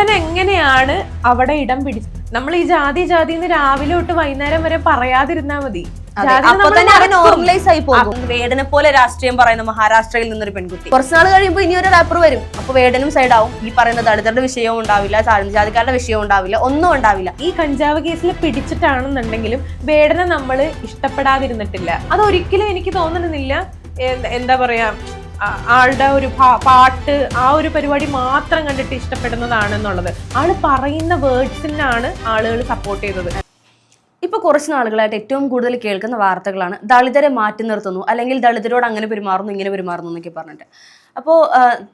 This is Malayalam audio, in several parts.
വേടൻ എങ്ങനെയാണ് അവിടെ ഇടം പിടിച്ചത് നമ്മൾ ഈ ജാതി ജാതി എന്ന് രാവിലെ തൊട്ട് വൈകുന്നേരം വരെ പറയാതിരുന്നാ മതി. അപ്പൊ തന്നെ അവൻ. നോർമലൈസ് ആയി പോകും. വേടനെ പോലെ രാഷ്ട്രീയം പറയുന്ന മഹാരാഷ്ട്രയിൽ നിന്നൊരു പെൺകുട്ടി. കുറച്ച് നാൾ കഴിയുമ്പോൾ ഇനി ഒരു റാപ്പർ വരും. അപ്പൊ വേടനും സൈഡ് ആവും. ഈ പറയുന്ന ദളിതരുടെ വിഷയവും ഉണ്ടാവില്ല താഴ്ന്ന ജാതിക്കാരുടെ വിഷയവും ഉണ്ടാവില്ല ഒന്നും ഉണ്ടാവില്ല. ഈ കഞ്ചാവ് കേസിൽ പിടിച്ചിട്ടാണെന്നുണ്ടെങ്കിലും വേടനെ നമ്മൾ ഇഷ്ടപ്പെടാതിരുന്നിട്ടില്ല. അതൊരിക്കലും എനിക്ക് തോന്നുന്നില്ല. എന്താ പറയാ ആളുടെ ഒരു പാട്ട് ആ ഒരു പരിപാടി മാത്രം കണ്ടിട്ട് ഇഷ്ടപ്പെടുന്നതാണ് എന്നുള്ളത് ആൾ പറയുന്ന വേർഡ്സിനാണ് ആളുകൾ സപ്പോർട്ട് ചെയ്തത്. ഇപ്പൊ കുറച്ച് നാളുകളായിട്ട് ഏറ്റവും കൂടുതൽ കേൾക്കുന്ന വാർത്തകളാണ്. ദളിതരെ മാറ്റി നിർത്തുന്നു അല്ലെങ്കിൽ ദളിതരോട് അങ്ങനെ പെരുമാറുന്നു ഇങ്ങനെ പെരുമാറുന്നു എന്നൊക്കെ പറഞ്ഞിട്ട്. അപ്പോൾ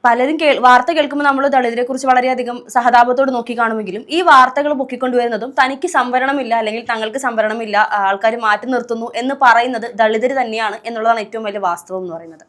പലരും കേൾ വാർത്ത കേൾക്കുമ്പോൾ നമ്മൾ ദളിതരെ കുറിച്ച് വളരെയധികം സഹതാപത്തോട് നോക്കി കാണുമെങ്കിലും ഈ വാർത്തകൾ പൊക്കിക്കൊണ്ടുവരുന്നതും തനിക്ക് സംവരണമില്ല അല്ലെങ്കിൽ തങ്ങൾക്ക് സംവരണമില്ല ആൾക്കാർ മാറ്റി നിർത്തുന്നു എന്ന് പറയുന്നത് ദളിതർ തന്നെയാണ് എന്നുള്ളതാണ് ഏറ്റവും വലിയ വാസ്തവം എന്ന് പറയുന്നത്.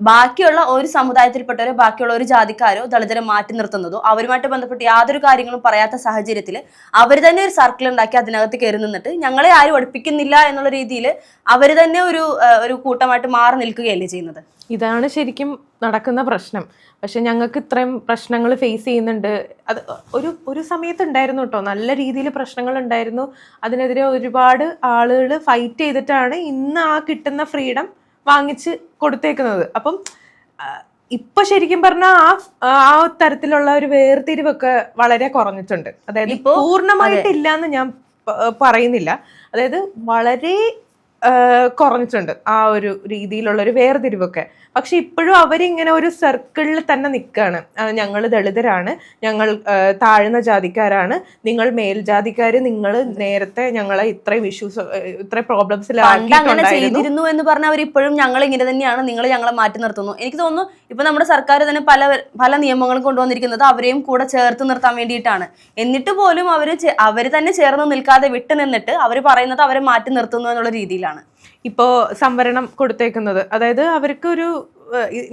ബാക്കിയുള്ള ഒരു സമുദായത്തിൽപ്പെട്ടവരോ ബാക്കിയുള്ള ഒരു ജാതിക്കാരോ ദളിതരെ മാറ്റി നിർത്തുന്നതോ അവരുമായിട്ട് ബന്ധപ്പെട്ട് യാതൊരു കാര്യങ്ങളും പറയാത്ത സാഹചര്യത്തിൽ അവർ തന്നെ ഒരു സർക്കിൾ ഉണ്ടാക്കി അതിനകത്ത് കയറി നിന്നിട്ട് ഞങ്ങളെ ആരും അടുപ്പിക്കുന്നില്ല എന്നുള്ള രീതിയിൽ അവർ തന്നെ ഒരു ഒരു കൂട്ടമായിട്ട് മാറി നിൽക്കുകയല്ലേ ചെയ്യുന്നത്? ഇതാണ് ശരിക്കും നടക്കുന്ന പ്രശ്നം. പക്ഷെ ഞങ്ങൾക്ക് ഇത്രയും പ്രശ്നങ്ങൾ ഫേസ് ചെയ്യുന്നുണ്ട്. അത് ഒരു ഒരു സമയത്ത് ഉണ്ടായിരുന്നു കേട്ടോ നല്ല രീതിയിൽ പ്രശ്നങ്ങൾ ഉണ്ടായിരുന്നു. അതിനെതിരെ ഒരുപാട് ആളുകൾ ഫൈറ്റ് ചെയ്തിട്ടാണ് ഇന്ന് ആ കിട്ടുന്ന ഫ്രീഡം വാങ്ങിച്ച് കൊടുത്തേക്കുന്നത്. അപ്പം ഇപ്പൊ ശരിക്കും പറഞ്ഞാൽ ആ ആ തരത്തിലുള്ള ഒരു വേർതിരിവൊക്കെ വളരെ കുറഞ്ഞിട്ടുണ്ട്. അതായത് ഇപ്പോ- പൂർണമായിട്ടില്ല എന്ന് ഞാൻ പറയുന്നില്ല. അതായത് വളരെ കുറഞ്ഞിട്ടുണ്ട് ആ ഒരു രീതിയിലുള്ള ഒരു വേർതിരിവൊക്കെ. പക്ഷെ ഇപ്പോഴും അവരിങ്ങനെ ഒരു സർക്കിളിൽ തന്നെ നിൽക്കുകയാണ് ഞങ്ങൾ ദളിതരാണ് ഞങ്ങൾ താഴ്ന്ന ജാതിക്കാരാണ് നിങ്ങൾ മേൽജാതിക്കാർ നിങ്ങൾ നേരത്തെ ഞങ്ങളെ ഇത്രയും ഇഷ്യൂസ് ഇത്രയും പണ്ട് അങ്ങനെ ചെയ്തിരുന്നു എന്ന് പറഞ്ഞാൽ അവർ ഇപ്പോഴും ഞങ്ങൾ ഇങ്ങനെ തന്നെയാണ് നിങ്ങൾ ഞങ്ങളെ മാറ്റി നിർത്തുന്നു. എനിക്ക് തോന്നുന്നു ഇപ്പൊ നമ്മുടെ സർക്കാർ തന്നെ പല പല നിയമങ്ങളും കൊണ്ടുവന്നിരിക്കുന്നത് അവരെയും കൂടെ ചേർത്ത് നിർത്താൻ വേണ്ടിയിട്ടാണ്. എന്നിട്ട് പോലും അവർ അവർ തന്നെ ചേർന്ന് നിൽക്കാതെ വിട്ടു നിന്നിട്ട് അവർ പറയുന്നത് അവരെ മാറ്റി നിർത്തുന്നു എന്നുള്ള രീതിയിലാണ്. ഇപ്പോ സംവരണം കൊടുത്തേക്കുന്നത്. അതായത് അവർക്ക് ഒരു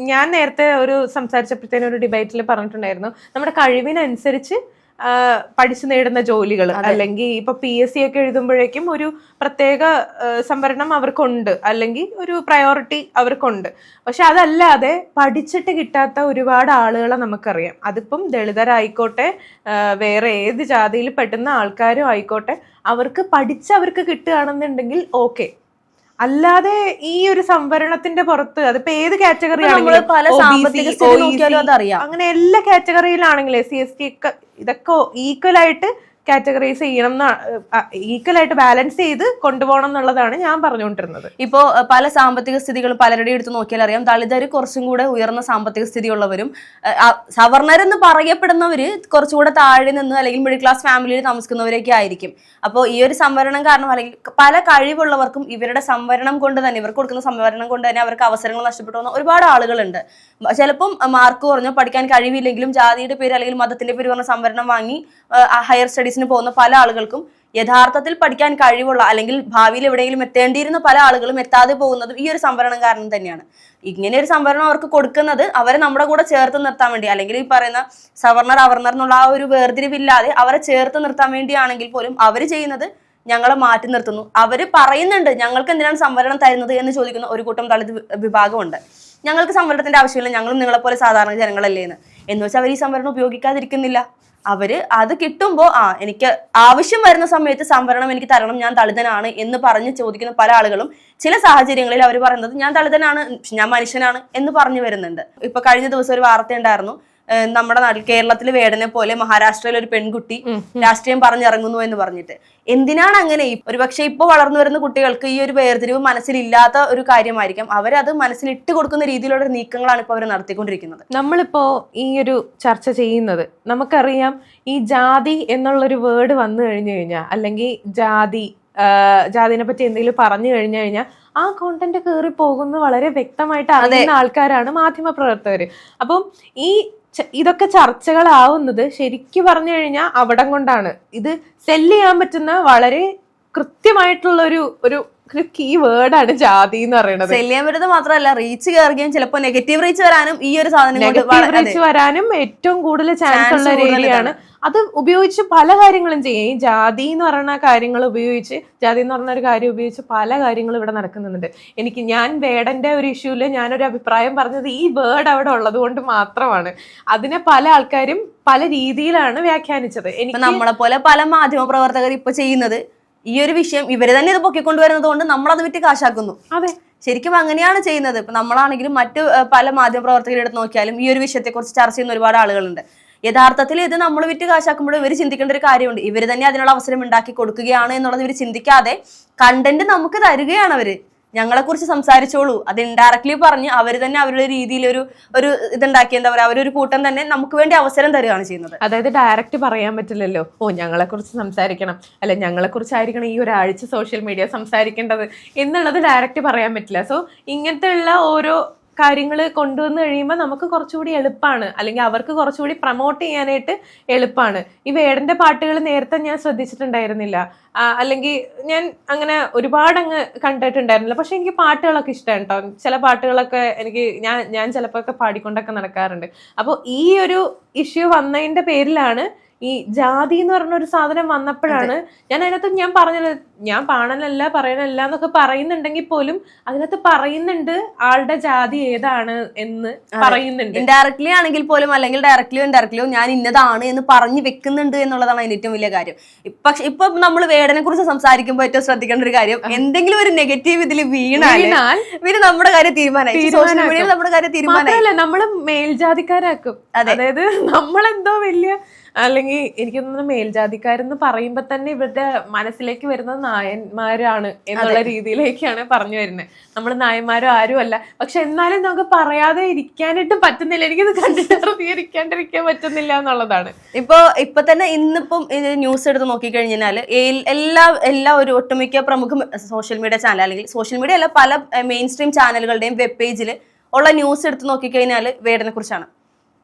ഞാൻ നേരത്തെ ഒരു സംസാരിച്ചപ്പോഴത്തേനും ഒരു ഡിബേറ്റിൽ പറഞ്ഞിട്ടുണ്ടായിരുന്നു. നമ്മുടെ കഴിവിനനുസരിച്ച് പഠിച്ചു നേടുന്ന ജോലികൾ അല്ലെങ്കിൽ ഇപ്പൊ പി എസ് സി ഒക്കെ എഴുതുമ്പോഴേക്കും ഒരു പ്രത്യേക സംവരണം അവർക്കുണ്ട്. അല്ലെങ്കിൽ ഒരു പ്രയോറിറ്റി അവർക്കുണ്ട്. പക്ഷെ അതല്ലാതെ പഠിച്ചിട്ട് കിട്ടാത്ത ഒരുപാട് ആളുകളെ നമുക്കറിയാം. അതിപ്പം ദളിതരായിക്കോട്ടെ വേറെ ഏത് ജാതിയിൽ പെട്ടുന്ന ആൾക്കാരും ആയിക്കോട്ടെ അവർക്ക് പഠിച്ച് അവർക്ക് കിട്ടുകയാണെന്നുണ്ടെങ്കിൽ ഓക്കെ. അല്ലാതെ ഈ ഒരു സംവരണത്തിന്റെ പുറത്ത് അതിപ്പോ ഏത് കാറ്റഗറി ആണെങ്കിലും അതറിയാം. അങ്ങനെ എല്ലാ കാറ്റഗറിയിലാണെങ്കിലും എസ് സി എസ് ടി ഒക്കെ ഇതൊക്കെ ഈക്വൽ ആയിട്ട് കാറ്റഗറൈസ് ചെയ്യണം ഈക്വൽ ആയിട്ട് ബാലൻസ് ചെയ്ത് കൊണ്ടുപോകണം എന്നുള്ളതാണ് ഞാൻ പറഞ്ഞുകൊണ്ടിരുന്നത്. ഇപ്പോ പല സാമ്പത്തിക സ്ഥിതികൾ പലരുടെയും എടുത്ത് നോക്കിയാൽ അറിയാം ദളിതർ കുറച്ചും കൂടെ ഉയർന്ന സാമ്പത്തിക സ്ഥിതിയുള്ളവരും ഉള്ളവരും സവർണരെന്ന് പറയപ്പെടുന്നവര് കുറച്ചുകൂടെ താഴെ നിന്ന് അല്ലെങ്കിൽ മിഡിൽ ക്ലാസ് ഫാമിലിയിൽ താമസിക്കുന്നവരൊക്കെ ആയിരിക്കും. അപ്പോൾ ഈ ഒരു സംവരണം കാരണം അല്ലെങ്കിൽ പല കഴിവുള്ളവർക്കും ഇവരുടെ സംവരണം കൊണ്ട് തന്നെ ഇവർക്ക് കൊടുക്കുന്ന സംവരണം കൊണ്ട് തന്നെ അവർക്ക് അവസരങ്ങൾ നഷ്ടപ്പെട്ടു പോകുന്ന ഒരുപാട് ആളുകളുണ്ട്. ചിലപ്പം മാർക്ക് കുറഞ്ഞോ പഠിക്കാൻ കഴിവില്ലെങ്കിലും ജാതിയുടെ പേര് അല്ലെങ്കിൽ മതത്തിന്റെ പേര് പറഞ്ഞ സംവരണം വാങ്ങി ഹയർ സ്റ്റഡീസിന് പോകുന്ന പല ആളുകൾക്കും യഥാർത്ഥത്തിൽ പഠിക്കാൻ കഴിവുള്ള അല്ലെങ്കിൽ ഭാവിയിൽ എവിടെയെങ്കിലും എത്തേണ്ടിയിരുന്ന പല ആളുകളും എത്താതെ പോകുന്നതും ഈ ഒരു സംവരണം കാരണം തന്നെയാണ്. ഇങ്ങനെ ഒരു സംവരണം അവർക്ക് കൊടുക്കുന്നത് അവരെ നമ്മുടെ കൂടെ ചേർത്ത് നിർത്താൻ വേണ്ടി അല്ലെങ്കിൽ ഈ പറയുന്ന സവർണർ അവർണർ എന്നുള്ള ആ ഒരു വേർതിരിവില്ലാതെ അവരെ ചേർത്ത് നിർത്താൻ വേണ്ടിയാണെങ്കിൽ പോലും അവർ ചെയ്യുന്നത് ഞങ്ങളെ മാറ്റി നിർത്തുന്നു. അവർ പറയുന്നുണ്ട് ഞങ്ങൾക്ക് എന്തിനാണ് സംവരണം തരുന്നത് എന്ന് ചോദിക്കുന്ന ഒരു കൂട്ടം ദളിത് വിഭാഗമുണ്ട്. ഞങ്ങൾക്ക് സംവരണത്തിന്റെ ആവശ്യമില്ല ഞങ്ങളും നിങ്ങളെപ്പോലെ സാധാരണ ജനങ്ങളല്ലേ എന്ന്. എന്ന് വെച്ചാൽ അവർ ഈ സംവരണം ഉപയോഗിക്കാതിരിക്കുന്നില്ല. അവർ അത് കിട്ടുമ്പോൾ ആ എനിക്ക് ആവശ്യം വരുന്ന സമയത്ത് സംവരണം എനിക്ക് തരണം ഞാൻ ദളിതനാണ് എന്ന് പറഞ്ഞ് ചോദിക്കുന്ന പല ആളുകളും ചില സാഹചര്യങ്ങളിൽ അവർ പറയുന്നത് ഞാൻ ദളിതനാണ് ഞാൻ മനുഷ്യനാണ് എന്ന് പറഞ്ഞു വരുന്നുണ്ട്. ഇപ്പൊ കഴിഞ്ഞ ദിവസം ഒരു വാർത്ത ഉണ്ടായിരുന്നു. നമ്മുടെ നാട്ടിൽ കേരളത്തിൽ വേടനെ പോലെ മഹാരാഷ്ട്രയിൽ ഒരു പെൺകുട്ടി രാഷ്ട്രീയം പറഞ്ഞിറങ്ങുന്നു എന്ന് പറഞ്ഞിട്ട്. എന്തിനാണ് അങ്ങനെ? ഒരുപക്ഷെ ഇപ്പോൾ വളർന്നു വരുന്ന കുട്ടികൾക്ക് ഈ ഒരു വേർതിരിവ് മനസ്സിലില്ലാത്ത ഒരു കാര്യമായിരിക്കാം. അവരത് മനസ്സിലിട്ട് കൊടുക്കുന്ന രീതിയിലുള്ള നീക്കങ്ങളാണ് ഇപ്പോൾ അവർ നടത്തിക്കൊണ്ടിരിക്കുന്നത്. നമ്മളിപ്പോ ഈ ഒരു ചർച്ച ചെയ്യുന്നത് നമുക്കറിയാം ഈ ജാതി എന്നുള്ളൊരു വേർഡ് വന്നു കഴിഞ്ഞു കഴിഞ്ഞാൽ അല്ലെങ്കിൽ ജാതി ജാതിനെ പറ്റി എന്തെങ്കിലും പറഞ്ഞു കഴിഞ്ഞു കഴിഞ്ഞാൽ ആ കോണ്ടന്റ് കയറി പോകുന്ന വളരെ വ്യക്തമായിട്ട് അറിയുന്ന ആൾക്കാരാണ് മാധ്യമ പ്രവർത്തകർ അപ്പം ഈ ഇതൊക്കെ ചർച്ചകളാവുന്നത് ശരിക്കും പറഞ്ഞു കഴിഞ്ഞാൽ അവിടം കൊണ്ടാണ്. ഇത് സെല്ല് ചെയ്യാൻ പറ്റുന്ന വളരെ കൃത്യമായിട്ടുള്ള ഒരു ഒരു ഒരു കീ വേർഡാണ് ജാതി എന്ന് പറയുന്നത് ശല്യം വരുന്നത് മാത്രമല്ല റീച്ച് കയറുകയും ചിലപ്പോൾ നെഗറ്റീവ് റീച്ച് വരാനും ഈ ഒരു സാധനം. റീച്ച് വരാനും ഏറ്റവും കൂടുതൽ ചാൻസ് ഉള്ള ഒരു ഏരിയയാണ് അത് ഉപയോഗിച്ച് പല കാര്യങ്ങളും ചെയ്യും. ഈ ജാതി എന്ന് പറയുന്ന കാര്യങ്ങൾ ഉപയോഗിച്ച് ജാതി എന്ന് പറയുന്ന ഒരു കാര്യം ഉപയോഗിച്ച് പല കാര്യങ്ങളും ഇവിടെ നടക്കുന്നുണ്ട്. എനിക്ക് ഞാൻ വേടന്റെ ഒരു ഇഷ്യൂവിൽ ഞാനൊരു അഭിപ്രായം പറഞ്ഞത് ഈ വേർഡ് അവിടെ ഉള്ളത് കൊണ്ട് മാത്രമാണ്. അതിനെ പല ആൾക്കാരും പല രീതിയിലാണ് വ്യാഖ്യാനിച്ചത്. എനിക്ക് നമ്മളെ പോലെ പല മാധ്യമ പ്രവർത്തകർ ഇപ്പൊ ചെയ്യുന്നത് ഈ ഒരു വിഷയം ഇവർ തന്നെ ഇത് പൊക്കിക്കൊണ്ടുവരുന്നത് കൊണ്ട് നമ്മൾ അത് വിറ്റ് കാശാക്കുന്നു. അതെ. ശരിക്കും അങ്ങനെയാണ് ചെയ്യുന്നത്. ഇപ്പൊ നമ്മളാണെങ്കിലും മറ്റ് പല മാധ്യമ പ്രവർത്തകരുടെ അടുത്ത് നോക്കിയാലും ഈ ഒരു വിഷയത്തെ വിഷയത്തെക്കുറിച്ച് ചർച്ച ചെയ്യുന്ന ഒരുപാട് ആളുകളുണ്ട്. യഥാർത്ഥത്തിൽ ഇത് നമ്മൾ വിറ്റ് കാശാക്കുമ്പോൾ ഇവർ ചിന്തിക്കേണ്ട ഒരു കാര്യമുണ്ട്. ഇവർ തന്നെ അതിനുള്ള അവസരം ഉണ്ടാക്കി കൊടുക്കുകയാണ് എന്നുള്ളത് ഇവർ ചിന്തിക്കാതെ കണ്ടന്റ് നമുക്ക് തരികയാണ് അവർ. ഞങ്ങളെ കുറിച്ച് സംസാരിച്ചോളൂ. അത് ഇൻഡയറക്ട്ലി പറഞ്ഞ് അവർ തന്നെ അവരുടെ രീതിയിൽ ഒരു ഒരു ഇതുണ്ടാക്കി എന്താ പറയുക അവരൊരു കൂട്ടം തന്നെ നമുക്ക് വേണ്ടി അവസരം തരികയാണ് ചെയ്യുന്നത്. അതായത് ഡയറക്റ്റ് പറയാൻ പറ്റില്ലല്ലോ. ഓ ഞങ്ങളെ കുറിച്ച് സംസാരിക്കണം. അല്ല ഞങ്ങളെ കുറിച്ചായിരിക്കണം ഈ ഒരാഴ്ച സോഷ്യൽ മീഡിയ സംസാരിക്കേണ്ടത് എന്നുള്ളത് ഡയറക്റ്റ് പറയാൻ പറ്റില്ല. സോ ഇങ്ങനത്തെ ഉള്ള ഓരോ കാര്യങ്ങൾ കൊണ്ടുവന്ന് കഴിയുമ്പോൾ നമുക്ക് കുറച്ചുകൂടി എളുപ്പമാണ് അല്ലെങ്കിൽ അവർക്ക് കുറച്ചുകൂടി പ്രൊമോട്ട് ചെയ്യാനായിട്ട് എളുപ്പമാണ് ഈ വേടന്റെ പാട്ടുകൾ നേരത്തെ ഞാൻ ശ്രദ്ധിച്ചിട്ടുണ്ടായിരുന്നില്ല. അല്ലെങ്കിൽ ഞാൻ അങ്ങനെ ഒരുപാട് അങ്ങ് കണ്ടിട്ടുണ്ടായിരുന്നില്ല. പക്ഷെ എനിക്ക് പാട്ടുകളൊക്കെ ഇഷ്ടമാണ് കേട്ടോ ചില പാട്ടുകളൊക്കെ എനിക്ക് ഞാൻ ഞാൻ ചിലപ്പോൾ ഒക്കെ പാടിക്കൊണ്ടൊക്കെ നടക്കാറുണ്ട്. അപ്പോൾ ഈ ഒരു ഇഷ്യൂ വന്നതിന്റെ പേരിലാണ് ഈ ജാതി എന്ന് പറഞ്ഞ ഒരു സാധനം വന്നപ്പോഴാണ് ഞാൻ അതിനകത്ത് ഞാൻ പറഞ്ഞത് ഞാൻ പാണനല്ല പറയണല്ല എന്നൊക്കെ പറയുന്നുണ്ടെങ്കിൽ പോലും അതിനകത്ത് പറയുന്നുണ്ട് ആളുടെ ജാതി ഏതാണ് എന്ന് പറയുന്നുണ്ട്. ഇൻഡയറക്ട്ലി ആണെങ്കിൽ പോലും അല്ലെങ്കിൽ ഡയറക്ട്ലിയോ ഇൻഡയറക്ട്ലിയോ ഞാൻ ഇന്നതാണ് എന്ന് പറഞ്ഞു വെക്കുന്നുണ്ട് എന്നുള്ളതാണ് അതിന്റെ ഏറ്റവും വലിയ കാര്യം. ഇപ്പ- പക്ഷെ ഇപ്പൊ നമ്മൾ വേടനെ കുറിച്ച് സംസാരിക്കുമ്പോൾ ഏറ്റവും ശ്രദ്ധിക്കേണ്ട ഒരു കാര്യം എന്തെങ്കിലും ഒരു നെഗറ്റീവ് ഇതിൽ വീണാൽ പിന്നെ നമ്മുടെ കാര്യം തീരുമാനമായി സോഷ്യൽ മീഡിയയിൽ നമ്മുടെ കാര്യം തീരുമാനമായി നമ്മൾ മേൽജാതിക്കാരാക്കും. അതെ. അതായത് നമ്മളെന്തോ വലിയ അല്ലെങ്കിൽ എനിക്ക് തോന്നുന്നു മേൽജാതിക്കാരെന്ന് പറയുമ്പോ തന്നെ ഇവരുടെ മനസ്സിലേക്ക് വരുന്നത് നായന്മാരാണ് എന്നുള്ള രീതിയിലേക്കാണ് പറഞ്ഞു വരുന്നത് നമ്മൾ നായന്മാരും ആരും അല്ല. പക്ഷെ എന്നാലും നമുക്ക് പറയാതെ ഇരിക്കാനായിട്ട് പറ്റുന്നില്ല. എനിക്കിത് കണ്ടിട്ട് പ്രതികരിക്കാണ്ടിരിക്കാൻ പറ്റുന്നില്ല എന്നുള്ളതാണ്. ഇപ്പോ ഇപ്പൊ തന്നെ ഇന്നിപ്പം ന്യൂസ് എടുത്ത് നോക്കിക്കഴിഞ്ഞാൽ ഏൽ- എല്ലാ എല്ലാ ഒരു ഒട്ടുമിക്ക പ്രമുഖ സോഷ്യൽ മീഡിയ ചാനൽ അല്ലെങ്കിൽ സോഷ്യൽ മീഡിയ അല്ല പല മെയിൻ സ്ട്രീം ചാനലുകളുടെയും വെബ് പേജിൽ ഉള്ള ന്യൂസ് എടുത്ത് നോക്കിക്കഴിഞ്ഞാൽ വേടനെ കുറിച്ചാണ്.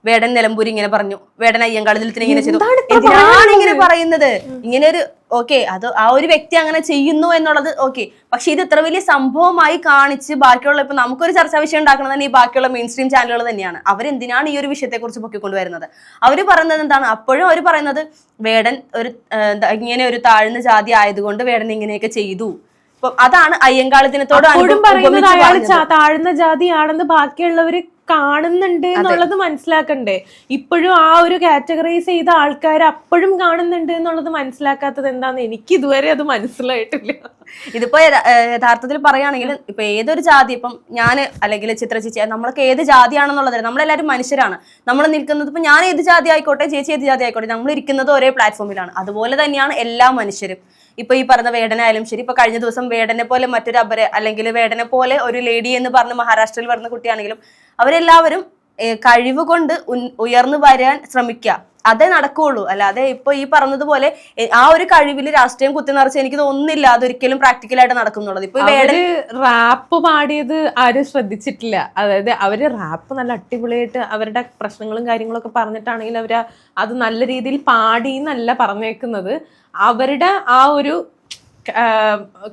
വേടൻ നിലമ്പൂരി ഇങ്ങനെ പറഞ്ഞു. വേടൻ അയ്യങ്കാളത്തിൽ ഇങ്ങനെ ചെയ്തു. എന്തിനാണ് ഇങ്ങനെ പറയുന്നത്? ഇങ്ങനെ ഒരു ഓക്കെ അത് ആ ഒരു വ്യക്തി അങ്ങനെ ചെയ്യുന്നു എന്നുള്ളത് ഓക്കെ. പക്ഷെ ഇത് ഇത്ര വലിയ സംഭവമായി കാണിച്ച് ബാക്കിയുള്ള ഇപ്പൊ നമുക്കൊരു ചർച്ചാ വിഷയം ഉണ്ടാക്കുന്നത് തന്നെ ഈ ബാക്കിയുള്ള മെയിൻ സ്ട്രീം ചാനലുകൾ തന്നെയാണ്. അവരെന്തിനാണ് ഈ ഒരു വിഷയത്തെ കുറിച്ച് പൊക്കിക്കൊണ്ടുവരുന്നത്? അവർ പറയുന്നത് എന്താണ്? അപ്പോഴും അവർ പറയുന്നത് വേടൻ ഒരു ഇങ്ങനെ ഒരു താഴ്ന്ന ജാതി ആയതുകൊണ്ട് വേടൻ ഇങ്ങനെയൊക്കെ ചെയ്തു. അതാണ് അയ്യങ്കാളി ദിനത്തോട്. താഴ്ന്ന ജാതിയാണെന്ന് ബാക്കിയുള്ളവര് കാണുന്നുണ്ട് എന്നുള്ളത് മനസ്സിലാക്കണ്ടേ? ഇപ്പോഴും ആ ഒരു കാറ്റഗറൈസ് ചെയ്ത ആൾക്കാർ അപ്പോഴും കാണുന്നുണ്ട് എന്നുള്ളത് മനസ്സിലാക്കാത്തത് എന്താന്ന് എനിക്ക് ഇതുവരെ അത് മനസ്സിലായിട്ടില്ല. ഇതിപ്പോ യഥാർത്ഥത്തിൽ പറയുകയാണെങ്കിൽ ഇപ്പൊ ഏതൊരു ജാതി ഇപ്പം ഞാൻ അല്ലെങ്കിൽ ചിത്ര ചേച്ചി നമ്മളൊക്കെ ഏത് ജാതിയാണെന്നുള്ളത് നമ്മളെല്ലാവരും മനുഷ്യരാണ്. നമ്മൾ നിൽക്കുന്നത് ഇപ്പൊ ഞാൻ ഏത് ജാതി ആയിക്കോട്ടെ ചേച്ചി ഏത് ജാതി ആയിക്കോട്ടെ നമ്മൾ ഇരിക്കുന്നത് ഒരേ പ്ലാറ്റ്ഫോമിലാണ് അതുപോലെ തന്നെയാണ് എല്ലാ മനുഷ്യരും. ഇപ്പൊ ഈ പറഞ്ഞ വേടനായാലും ശരി. ഇപ്പൊ കഴിഞ്ഞ ദിവസം വേടനെ പോലെ മറ്റൊരു അപര അല്ലെങ്കിൽ വേടനെ പോലെ ഒരു ലേഡി എന്ന് പറഞ്ഞ് മഹാരാഷ്ട്രയിൽ വരുന്ന കുട്ടിയാണെങ്കിലും അവരെല്ലാവരും കഴിവ് കൊണ്ട് ഉയർന്നു വരാൻ ശ്രമിക്കുക അതേ നടക്കുകയുള്ളൂ അല്ലാതെ ഇപ്പൊ ഈ പറഞ്ഞതുപോലെ ആ ഒരു കഴിവിൽ രാഷ്ട്രീയം കുത്തി നിറച്ച് എനിക്ക് തോന്നുന്നില്ല അതൊരിക്കലും പ്രാക്ടിക്കലായിട്ട് നടക്കുന്നുള്ളത്. ഇപ്പൊ അവർ റാപ്പ് പാടിയത് ആരും ശ്രദ്ധിച്ചിട്ടില്ല. അതായത് അവർ റാപ്പ് നല്ല അടിപൊളിയായിട്ട് അവരുടെ പ്രശ്നങ്ങളും കാര്യങ്ങളൊക്കെ പറഞ്ഞിട്ടാണെങ്കിൽ അവർ അത് നല്ല രീതിയിൽ പാടി എന്നല്ല പറഞ്ഞേക്കുന്നത്. അവരുടെ ആ ഒരു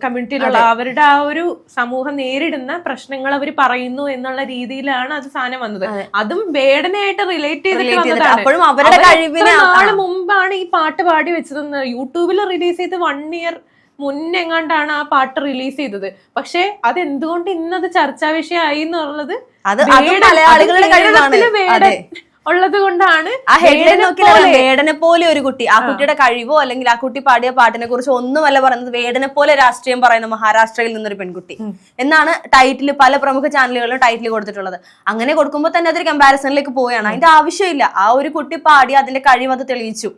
കമ്മ്യൂണിറ്റിയിലുള്ള അവരുടെ ആ ഒരു സമൂഹം നേരിടുന്ന പ്രശ്നങ്ങൾ അവർ പറയുന്നു എന്നുള്ള രീതിയിലാണ് അത് സാധനം വന്നത്. അതും. വേദനയായിട്ട് റിലേറ്റ് ചെയ്തിട്ട് നാൾ മുമ്പാണ് ഈ പാട്ട് പാടി വെച്ചതെന്ന് യൂട്യൂബിൽ റിലീസ് ചെയ്ത് വൺ ഇയർ മുന്നെങ്ങാണ്ടാണ് ആ പാട്ട് റിലീസ് ചെയ്തത്. പക്ഷെ അത് എന്തുകൊണ്ട് ഇന്നത് ചർച്ചാ വിഷയമായി എന്നുള്ളത് അത് മലയാളികളുടെ കഴിവാണ്. ഉള്ളത് കൊണ്ടാണ് ആ ഹെഡ്ലൈൻ വേടനെ നോക്കി പോലെ- വേടനെ പോലെ ഒരു കുട്ടി ആ കുട്ടിയുടെ കഴിവോ അല്ലെങ്കിൽ ആ കുട്ടി പാടിയ പാട്ടിനെ കുറിച്ച് ഒന്നുമല്ല പറയുന്നത് വേടനെ പോലെ രാഷ്ട്രീയം പറയുന്ന മഹാരാഷ്ട്രയിൽ നിന്നൊരു പെൺകുട്ടി. എന്നാണ് ടൈറ്റിൽ പല പ്രമുഖ ചാനലുകളിലും ടൈറ്റിൽ കൊടുത്തിട്ടുള്ളത്. അങ്ങനെ കൊടുക്കുമ്പോൾ തന്നെ അതൊരു കമ്പാരിസണിലേക്ക് പോവുകയാണ്. അതിന്റെ ആവശ്യമില്ല. ആ ഒരു കുട്ടി പാടി അതിന്റെ കഴിവ് അത് തെളിയിച്ചു.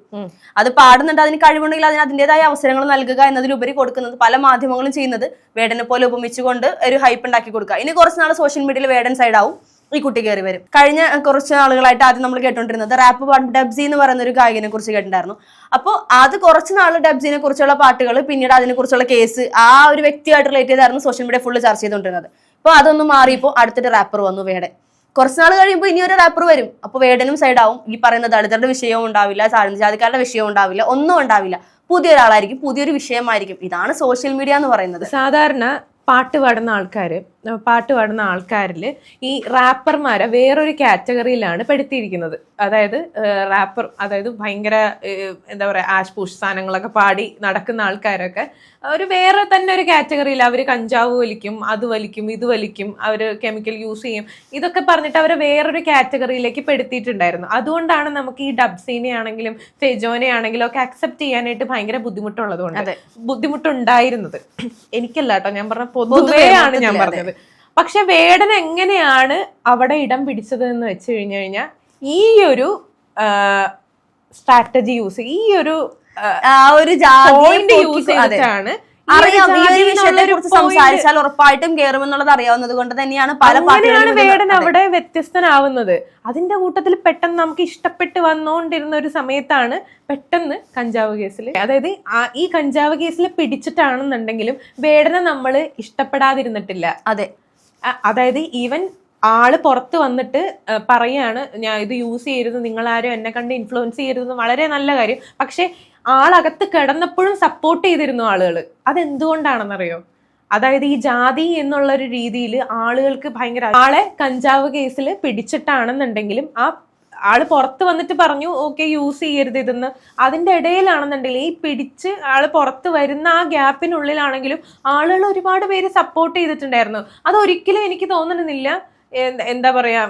അത് പാടുന്നുണ്ട് അതിന് കഴിവുണ്ടെങ്കിൽ അതിന് അതിന്റേതായ അവസരങ്ങൾ നൽകുക എന്നതിലുപരി കൊടുക്കുന്നത് പല മാധ്യമങ്ങളും ചെയ്യുന്നത് വേടനെ പോലെ ഉപമിച്ചുകൊണ്ട് ഒരു ഹൈപ്പ് ഉണ്ടാക്കി കൊടുക്കുക. ഇനി കുറച്ച് നാൾ സോഷ്യൽ മീഡിയയിൽ വേടൻ സൈഡ് ആവും. ഈ കുട്ടി കയറി വരും. കഴിഞ്ഞ കുറച്ച് നാളുകളായിട്ട് ആദ്യം നമ്മൾ കേട്ടോണ്ടിരുന്നത് റാപ്പ് പാട്ട് ഡബ്സി എന്ന് പറയുന്ന ഒരു ഗായകനെ കുറിച്ച് കേട്ടിട്ടുണ്ടായിരുന്നു. അപ്പോൾ അത് കുറച്ച് നാൾ ഡബ്സിനെ കുറിച്ചുള്ള പാട്ടുകൾ പിന്നീട് അതിനെ കുറിച്ചുള്ള കേസ് ആ ഒരു വ്യക്തിയായിട്ട് റിലേറ്റ് ചെയ്തായിരുന്നു സോഷ്യൽ മീഡിയ ഫുള്ള് ചർച്ച ചെയ്തുകൊണ്ടിരുന്നത് അപ്പോൾ അതൊന്നും മാറിയപ്പോൾ അടുത്തിട്ട് റാപ്പർ വന്നു വേടെ കുറച്ച് നാൾ കഴിയുമ്പോൾ ഇനി ഒരു റാപ്പർ വരും. അപ്പോൾ വേടനും സൈഡാവും ഈ പറയുന്ന ദളിതരുടെ വിഷയവും ഉണ്ടാവില്ല താഴ്ന്ന ജാതിക്കാരുടെ വിഷയവും ഉണ്ടാവില്ല ഒന്നും ഉണ്ടാവില്ല. പുതിയ പുതിയൊരാളായിരിക്കും പുതിയൊരു വിഷയമായിരിക്കും. ഇതാണ് സോഷ്യൽ മീഡിയ എന്ന് പറയുന്നത്. സാധാരണ പാട്ട് പാടുന്ന ആൾക്കാര് അഹ് പാട്ട് പാടുന്ന ആൾക്കാരിൽ ഈ റാപ്പർമാരെ വേറൊരു കാറ്റഗറിയിലാണ് പെടുത്തിയിരിക്കുന്നത്. അതായത് റാപ്പർ അതായത് ഭയങ്കര എന്താ പറയുക ആഷ് പുഷ് സാധനങ്ങളൊക്കെ പാടി നടക്കുന്ന ആൾക്കാരൊക്കെ ഒരു വേറെ തന്നെ ഒരു കാറ്റഗറിയിൽ അവർ കഞ്ചാവ് വലിക്കും അത് വലിക്കും ഇത് വലിക്കും അവർ കെമിക്കൽ യൂസ് ചെയ്യും. ഇതൊക്കെ പറഞ്ഞിട്ട് അവരെ വേറൊരു കാറ്റഗറിയിലേക്ക് പെടുത്തിയിട്ടുണ്ടായിരുന്നു. അതുകൊണ്ടാണ് നമുക്ക് ഈ ഡബ്സീനെ ആണെങ്കിലും ഫെജോനെ ആണെങ്കിലും ഒക്കെ അക്സെപ്റ്റ് ചെയ്യാനായിട്ട് ഭയങ്കര ബുദ്ധിമുട്ടുള്ളത് കൊണ്ട് അതെ. ബുദ്ധിമുട്ടുണ്ടായിരുന്നത്. എനിക്കല്ല കേട്ടോ ഞാൻ പറഞ്ഞ പൊതുവേ ആണ് ഞാൻ പറഞ്ഞത്. പക്ഷെ വേടൻ എങ്ങനെയാണ് അവിടെ ഇടം പിടിച്ചത് എന്ന് വെച്ച് കഴിഞ്ഞു കഴിഞ്ഞാൽ ഈ ഒരു സ്ട്രാറ്റജി യൂസ് ഈ ഒരു ആ ഒരു പോയിന്റ് യൂസ് ചെയ്തിട്ടാണ് അറിയാം ഈ ഒരു വിഷയത്തെ കുറിച്ച് സംസാരിച്ചാൽ ഉറപ്പായിട്ടും കേറുമെന്നുള്ളത് അറിയാവുന്നത് കൊണ്ട് തന്നെയാണ് പല അങ്ങനെയാണ് വേടൻ അവിടെ വ്യത്യസ്തനാവുന്നത്. അതിന്റെ കൂട്ടത്തിൽ പെട്ടെന്ന് നമുക്ക് ഇഷ്ടപ്പെട്ട് വന്നുകൊണ്ടിരുന്ന ഒരു സമയത്താണ് പെട്ടെന്ന് കഞ്ചാവ് കേസിൽ അതായത് ഈ കഞ്ചാവ് കേസിൽ പിടിച്ചിട്ടാണെന്നുണ്ടെങ്കിലും വേടനെ നമ്മൾ ഇഷ്ടപ്പെടാതിരുന്നിട്ടില്ല. അതെ. അതായത് ഈവൻ ആൾ പുറത്ത് വന്നിട്ട് പറയാണ് ഞാൻ ഇത് യൂസ് ചെയ്യരുത് നിങ്ങളാരും എന്നെ കണ്ട് ഇൻഫ്ലുവൻസ് ചെയ്യരുത് വളരെ നല്ല കാര്യം. പക്ഷെ ആളകത്ത് കിടന്നപ്പോഴും സപ്പോർട്ട് ചെയ്തിരുന്നു ആളുകൾ അതെന്തുകൊണ്ടാണെന്നറിയോ? അതായത് ഈ ജാതി എന്നുള്ള ഒരു രീതിയിൽ ആളുകൾക്ക് ഭയങ്കര ആളെ കഞ്ചാവ് കേസിൽ പിടിച്ചിട്ടാണെന്നുണ്ടെങ്കിലും ആ ആൾ പുറത്ത് വന്നിട്ട് പറഞ്ഞു ഓക്കെ യൂസ് ചെയ്യരുത് ഇതെന്ന്. അതിന്റെ ഇടയിലാണെന്നുണ്ടെങ്കിൽ ഈ പിടിച്ച് ആൾ പുറത്ത് വരുന്ന ആ ഗ്യാപ്പിനുള്ളിലാണെങ്കിലും ആളുകൾ ഒരുപാട് പേര് സപ്പോർട്ട് ചെയ്തിട്ടുണ്ടായിരുന്നു. അതൊരിക്കലും എനിക്ക് തോന്നുന്നില്ല എന്താ പറയാ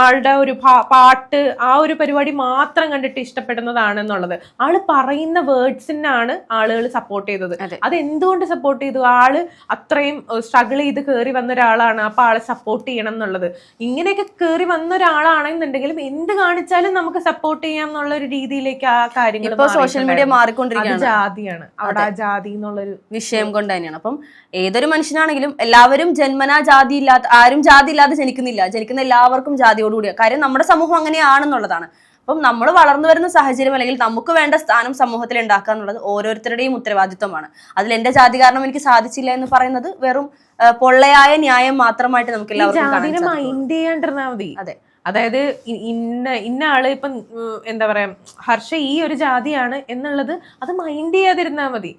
ആളുടെ ഒരു പാട്ട് ആ ഒരു പരിപാടി മാത്രം കണ്ടിട്ട് ഇഷ്ടപ്പെടുന്നതാണ് എന്നുള്ളത് ആൾ പറയുന്ന വേർഡ്സിനാണ് ആളുകൾ സപ്പോർട്ട് ചെയ്തത്. അതെ. എന്തുകൊണ്ട് സപ്പോർട്ട് ചെയ്തു? ആൾ അത്രയും സ്ട്രഗിൾ ചെയ്ത് കയറി വന്ന ഒരാളാണ് അപ്പൊ ആളെ സപ്പോർട്ട് ചെയ്യണം എന്നുള്ളത് ഇങ്ങനെയൊക്കെ കയറി വന്ന ഒരാളാണെന്നുണ്ടെങ്കിലും എന്ത് കാണിച്ചാലും നമുക്ക് സപ്പോർട്ട് ചെയ്യാം എന്നുള്ള ഒരു രീതിയിലേക്ക് ആ കാര്യങ്ങൾ സോഷ്യൽ മീഡിയ മാറിക്കൊണ്ടിരിക്കുന്നത് മാറിക്കൊണ്ടിരിക്കുകയാണ്. ജാതിയാണ്. അവിടെ ആ ജാതി എന്നുള്ളൊരു വിഷയം കൊണ്ട് തന്നെയാണ്. അപ്പം ഏതൊരു മനുഷ്യനാണെങ്കിലും എല്ലാവരും ജന്മനാ ജാതി ഇല്ലാത്ത ആരും ജാതി ഇല്ലാതെ ജനിക്കുന്നില്ല. ജനിക്കുന്ന എല്ലാവർക്കും ജാതിയോടുകൂടിയ. കാര്യം നമ്മുടെ സമൂഹം അങ്ങനെയാണെന്നുള്ളതാണ്. അപ്പം നമ്മൾ വളർന്നു വരുന്ന സാഹചര്യം അല്ലെങ്കിൽ നമുക്ക് വേണ്ട സ്ഥാനം സമൂഹത്തിൽ ഉണ്ടാക്കുക എന്നുള്ളത് ഓരോരുത്തരുടെയും ഉത്തരവാദിത്വമാണ്. അതിൽ എന്റെ ജാതി കാരണം എനിക്ക് സാധിച്ചില്ല എന്ന് പറയുന്നത് വെറും പൊള്ളയായ ന്യായം മാത്രമായിട്ട് നമുക്ക് എല്ലാവർക്കും. മൈൻഡ് മതി. അതെ. അതായത് ഇന്ന ഇന്ന ആൾ ഇപ്പം എന്താ പറയാ ഹർഷ ഈ ഒരു ജാതിയാണ് എന്നുള്ളത് അത് മൈൻഡ് ചെയ്യാതിരുന്നാ മതി.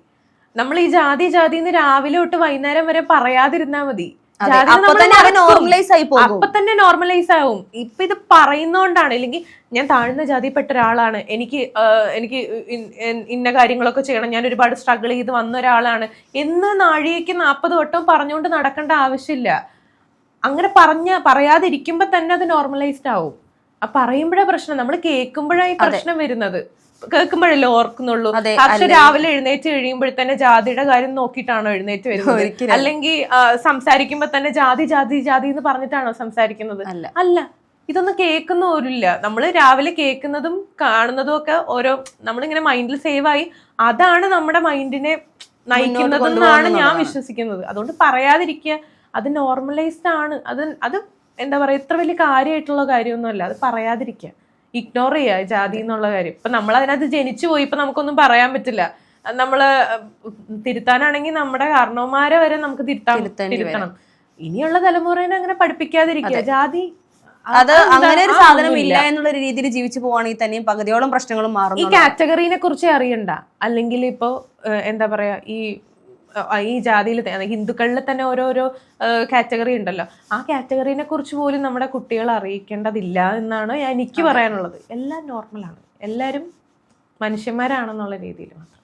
നമ്മൾ ഈ ജാതി ജാതി എന്ന് രാവിലെ തൊട്ട് വൈകുന്നേരം വരെ പറയാതിരുന്നാ മതി. അപ്പൊ തന്നെ അത് നോർമലൈസ് ആയി പോകും. അപ്പൊ തന്നെ നോർമലൈസ് ആവും. ഇപ്പൊ ഇത് പറയുന്നോണ്ടാണ് ഇല്ലെങ്കിൽ ഞാൻ താഴ്ന്ന ജാതിപ്പെട്ട ഒരാളാണ്. എനിക്ക് എനിക്ക് ഇന്ന കാര്യങ്ങളൊക്കെ ചെയ്യണം. ഞാൻ ഒരുപാട് സ്ട്രഗിൾ ചെയ്ത് വന്ന ഒരാളാണ്. എന്ന് നാഴികയ്ക്ക് നാൽപ്പത് വട്ടം പറഞ്ഞുകൊണ്ട് നടക്കേണ്ട ആവശ്യമില്ല. അങ്ങനെ പറഞ്ഞ പറയാതിരിക്കുമ്പോ തന്നെ അത് നോർമലൈസ്ഡ് ആവും. ആ പറയുമ്പോഴേ പ്രശ്നം. നമ്മൾ കേൾക്കുമ്പോഴാണ് ഈ പ്രശ്നം വരുന്നത്. കേൾക്കുമ്പോഴല്ലേ ഓർക്കുന്നുള്ളൂ. പക്ഷെ രാവിലെ എഴുന്നേറ്റ് കഴിയുമ്പോൾ തന്നെ ജാതിയുടെ കാര്യം നോക്കിയിട്ടാണോ എഴുന്നേറ്റ് വരുന്നത്. അല്ലെങ്കിൽ സംസാരിക്കുമ്പോ തന്നെ ജാതി ജാതി ജാതി എന്ന് പറഞ്ഞിട്ടാണോ സംസാരിക്കുന്നത്? അല്ല. ഇതൊന്നും കേൾക്കുന്ന പോലുമില്ല നമ്മൾ രാവിലെ കേൾക്കുന്നതും കാണുന്നതും ഒക്കെ ഓരോ നമ്മളിങ്ങനെ മൈൻഡിൽ സേവ് ആയി അതാണ് നമ്മുടെ മൈൻഡിനെ നയിക്കുന്നതെന്നാണ് ഞാൻ വിശ്വസിക്കുന്നത്. അതുകൊണ്ട് പറയാതിരിക്കുക. അത് നോർമലൈസ്ഡ് ആണ്. അത് അത് എന്താ പറയാ ഇത്ര വലിയ കാര്യമായിട്ടുള്ള കാര്യമൊന്നുമല്ല. അത് പറയാതിരിക്കുക. ഇഗ്നോർ ചെയ്യുക ജാതി എന്നുള്ള കാര്യം. ഇപ്പൊ നമ്മൾ അതിനകത്ത് ജനിച്ചു പോയി ഇപ്പൊ നമുക്കൊന്നും പറയാൻ പറ്റില്ല. നമ്മൾ തിരുത്താനാണെങ്കിൽ നമ്മുടെ കാരണവന്മാരെ വരെ നമുക്ക് തിരുത്താൻ തിരുത്തണം. ഇനിയുള്ള തലമുറേനെ അങ്ങനെ പഠിപ്പിക്കാതിരിക്കുക. ജാതി അത് അങ്ങനെ ഒരു സാധനം ഇല്ല എന്നുള്ള രീതിയിൽ ജീവിച്ചു പോവാണെങ്കിൽ തന്നെയും പകുതിയോളം പ്രശ്നങ്ങളും മാറും ഈ കാറ്റഗറിനെ കുറിച്ച് അറിയണ്ട. അല്ലെങ്കിൽ ഇപ്പോ എന്താ പറയാ ഈ ഈ ജാതിയിൽ ഹിന്ദുക്കളിൽ തന്നെ ഓരോരോ കാറ്റഗറി ഉണ്ടല്ലോ. ആ കാറ്റഗറിനെ കുറിച്ച് പോലും നമ്മുടെ കുട്ടികൾ അറിയിക്കേണ്ടതില്ല എന്നാണ് ഞാൻ എനിക്ക് പറയാനുള്ളത്. എല്ലാം നോർമലാണ്. എല്ലാവരും മനുഷ്യന്മാരാണെന്നുള്ള രീതിയിൽ മാത്രം.